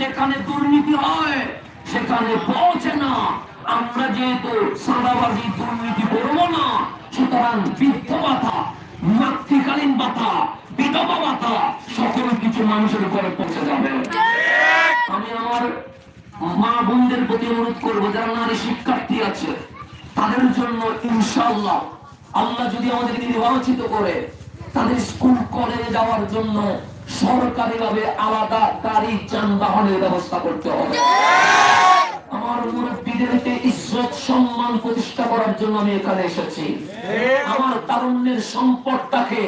যেখানে দুর্নীতি হয়, সেখানে পৌঁছে না। আমরা যেহেতু সাদাবাজি, দুর্নীতি করব না, সুতরাং বৃদ্ধ ভাতা, মাতৃকালীন ভাতা, বিধবা ভাতা, সকল কিছু মানুষের উপরে পৌঁছে যাবে। আমি আমার মা বোনদের প্রতি অনুরোধ করব, যারা নারী শিক্ষার্থী আছে, তাদের জন্য ইনশাল্লাহ আল্লাহ যদি আমাদেরকে নির্বাচিত করে, তাদের স্কুল, কলেজে যাওয়ার জন্য সরকারি ভাবে আলাদা গাড়ি যানবাহনের ব্যবস্থা করতে হবে। আমার মুরব্বীদেরকে ইজ্জত সম্মান প্রতিষ্ঠা করার জন্য আমি এখানে এসেছি। আমার তারুণ্যের সম্পদটাকে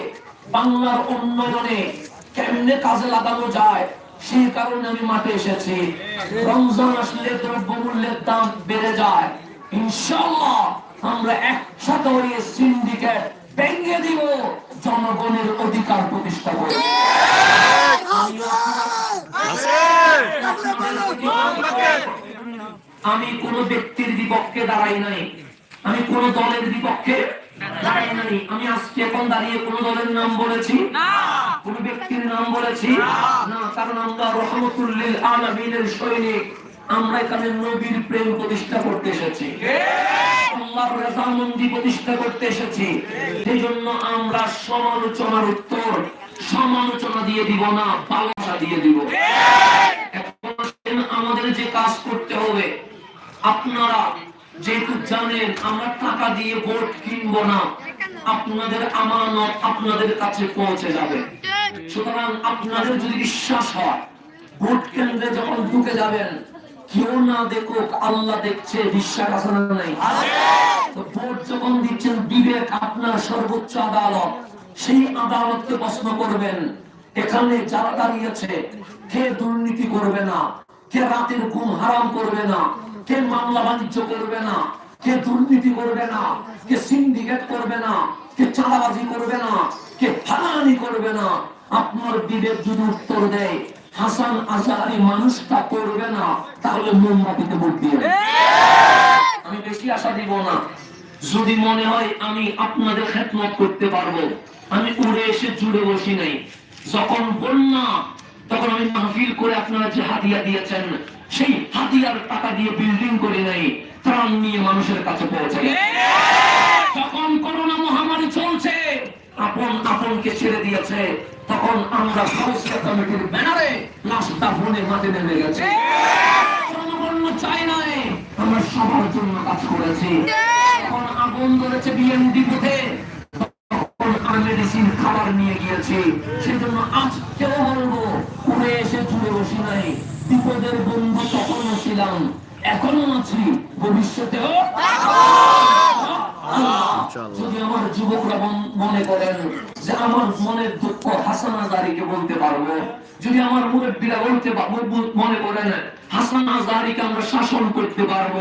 বাংলার উন্নয়নে কেমনে কাজে লাগানো যায়, সেই কারণে আমি মাঠে এসেছি। রমজান আসলে দ্রব্যমূল্যের দাম বেড়ে যায়। ইনশাল্লাহ আমরা একসাথে সিন্ডিকেট ভেঙে দিব, জনগণের অধিকার প্রতিষ্ঠা করব। আমি কোন ব্যক্তির বিপক্ষে দাঁড়াই নাই। আমি কোন দলের বিপক্ষে দাঁড়াই নাই। আমি আজকে এখন দাঁড়িয়ে কোন দলের নাম বলেছি? কোন ব্যক্তির নাম বলেছি? না। কারণ আমরা রহমতুল্লিল আলমিনের সৈনিক। আমরা এখানে নবীর প্রেম প্রতিষ্ঠা করতে এসেছি। আল্লাহর রেজামন্দি প্রতিষ্ঠা করতে এসেছি। সেই জন্য আমরা সমালোচনার উত্তর সমালোচনা দিয়ে দিব না ভালোবাসা দিয়ে দিব। আপনারা যেহেতু জানেন, আমরা টাকা দিয়ে ভোট কিনবো না। আপনাদের আমানত আপনাদের কাছে পৌঁছে যাবে। সুতরাং আপনাদের যদি বিশ্বাস হয় ভোট কেন্দ্রে যখন ঢুকে যাবেন, কেউ না দেখুক, আল্লাহ দেখছে, বিশ্বাস আছে না নাই? ভোট যখন দিচ্ছেন, বিবেক আপনার সর্বোচ্চ আদালত। সেই আদালতকে প্রশ্ন করবেন, এখানে যারা দাঁড়িয়েছে, কে দুর্নীতি করবে না? কে রাতের ঘুম হারাম করবে না? কে মামলা বাণিজ্য করবে না, কে দুর্নীতি করবে না, কে সিন্ডিকেট করবে না, কে চাঁদাবাজি করবে না, কে ফালানি করবে না, আপনার বিবেক যদি উত্তর দেয়, হাসান আজারি মানুষটা করবে না, তাহলে মোমবাতিতে ভোট দিয়ে আমি বেশি আশা দিব না। যদি মনে হয় আমি আপনাদের খেদমত করতে পারব, আমি উড়ে এসে জুড়ে বসি নাই। যখন বন্যা, তখন আমি মাহফিল করে আপনারা যে হাদিয়া দিয়েছেন সেই হাদিয়ার টাকা দিয়ে বিল্ডিং করে নাই ত্রাণ নিয়ে মানুষের কাছে পৌঁছে যখন করোনা মহামারী চলছে আপন আপনকে ছেড়ে দিয়েছে তখন আমরা সংস্থা কমিটির ব্যানারে লাশটা ফোনে মাঠে নেমে গেছে। জনগণ চাই নাই আমরা সবার জন্য কাজ করেছি। এখন আগুন ধরেছে বিএনডি বুথে তখন আমি মেডিসিন খাবার নিয়ে গিয়েছি সেজন্য আজকেও বলব উড়ে এসে জুড়ে বসি নাই বিপদের বন্ধু তখনও ছিলাম এখনও আছি ভবিষ্যতেও। যদি আমার যুবকরা মনে করেন যে আমার মনের দুঃখ হাসান আজারিকে বলতে পারব যদি আমার মুরব্বীরা বলতে মনে করেন হাসান আজারিকে আমরা শাসন করতে পারব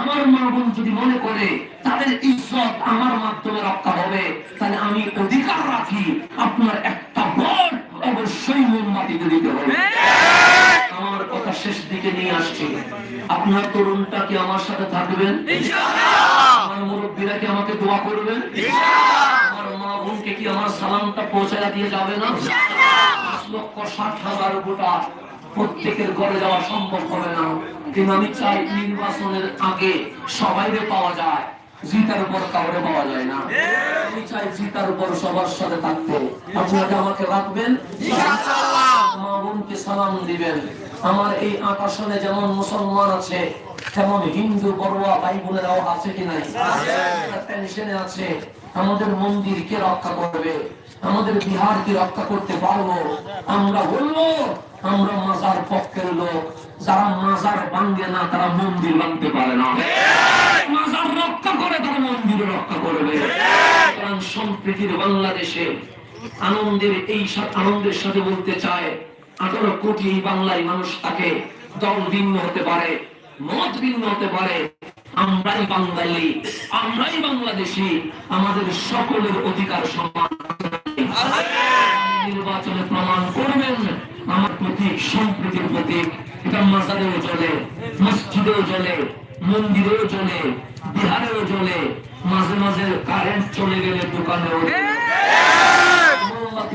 আমার মা বোন যদি মনে করে তাদের ইজ্জত আমার মাধ্যমে রক্ষা হবে তাহলে আমি অধিকার রাখি আপনার একটা ভোট অবশ্যই মোমবাতিতে দিতে হবে। দিকে নিয়ে আসছি। আপনার তরুণটা কি আমার সাথে থাকবেন? আমার মুরব্বীরা কি আমাকে দোয়া করবেন? আমার মা বোনকে কি আমার সালামটা পৌঁছে দিয়ে যাবে না? পাঁচ লক্ষ ষাট হাজার গোটা প্রত্যেকের ঘরে যাওয়া সম্ভব হবে না। কিন্তু আমি চাই নির্বাচনের আগে সবাইরে পাওয়া যায় জিতার উপর কাউরে পাওয়া যায় না। আমি চাই জিতার উপর সবার সাথে থাকতে। আপনাকে আমাকে রাখবেন? মা বোনকে সালাম দিবেন। আমার এই আকাশনে যেমন মুসলমান আছে তেমন হিন্দু বড়ুয়া ভাই বোনেরাও আছে কি নাই? টেনশনে আছে আমাদের মন্দির কে রক্ষা করবে? আমাদের বিহার কি রক্ষা করতে পারব? আমরা বলব আমরা মাজার পক্ষের লোক। যারা মাজার ভাঙ্গে না তারা মন্দির ভাঙতে পারে না। মাজার রক্ষা করে তারা মন্দির রক্ষা করবে। সম্প্রীতির বাংলাদেশে আনন্দের এই আনন্দের সাথে বলতে চায় আঠারো কোটি বাংলায় মানুষ থাকে দল ভিন্ন হতে পারে মত ভিন্ন হতে পারে। আমরাই বাঙালি আমরাই বাংলাদেশি আমাদের সকলের অধিকার সমান নির্বাচনে প্রমাণ করবেন আমার প্রতীক সম্প্রীতির প্রতীক এটা মাজারেও চলে মসজিদেও চলে মন্দিরেও চলে বিহারেও চলে। মাঝে মাঝে কারেন্ট চলে গেলে দোকানেও।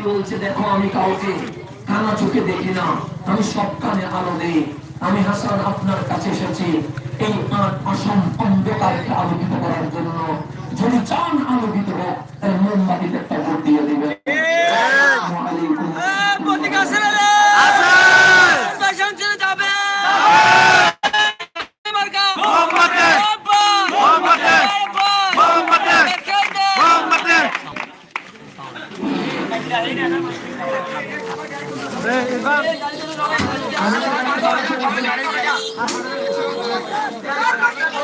বলছে দেখো আমি কাউকে কানা চোখে দেখি না। আমি সব কানে আলো দেই। আমি হাসান আপনার কাছে এসেছি। এই আট অসম অন্ধকারকে আলোকিত করার জন্য। যদি চান আলোকিত হোক, তাহলে মোমবাতিতে একটা ভোট দিয়ে দিবেন। আসসালামু আলাইকুম। পত্রিকা ছেড়ে দে ভাষণ ছেড়ে যাবে মার্কা মোহাম্মদে! মোহাম্মদে! মোহাম্মদে! মোহাম্মদে! মোহাম্মদে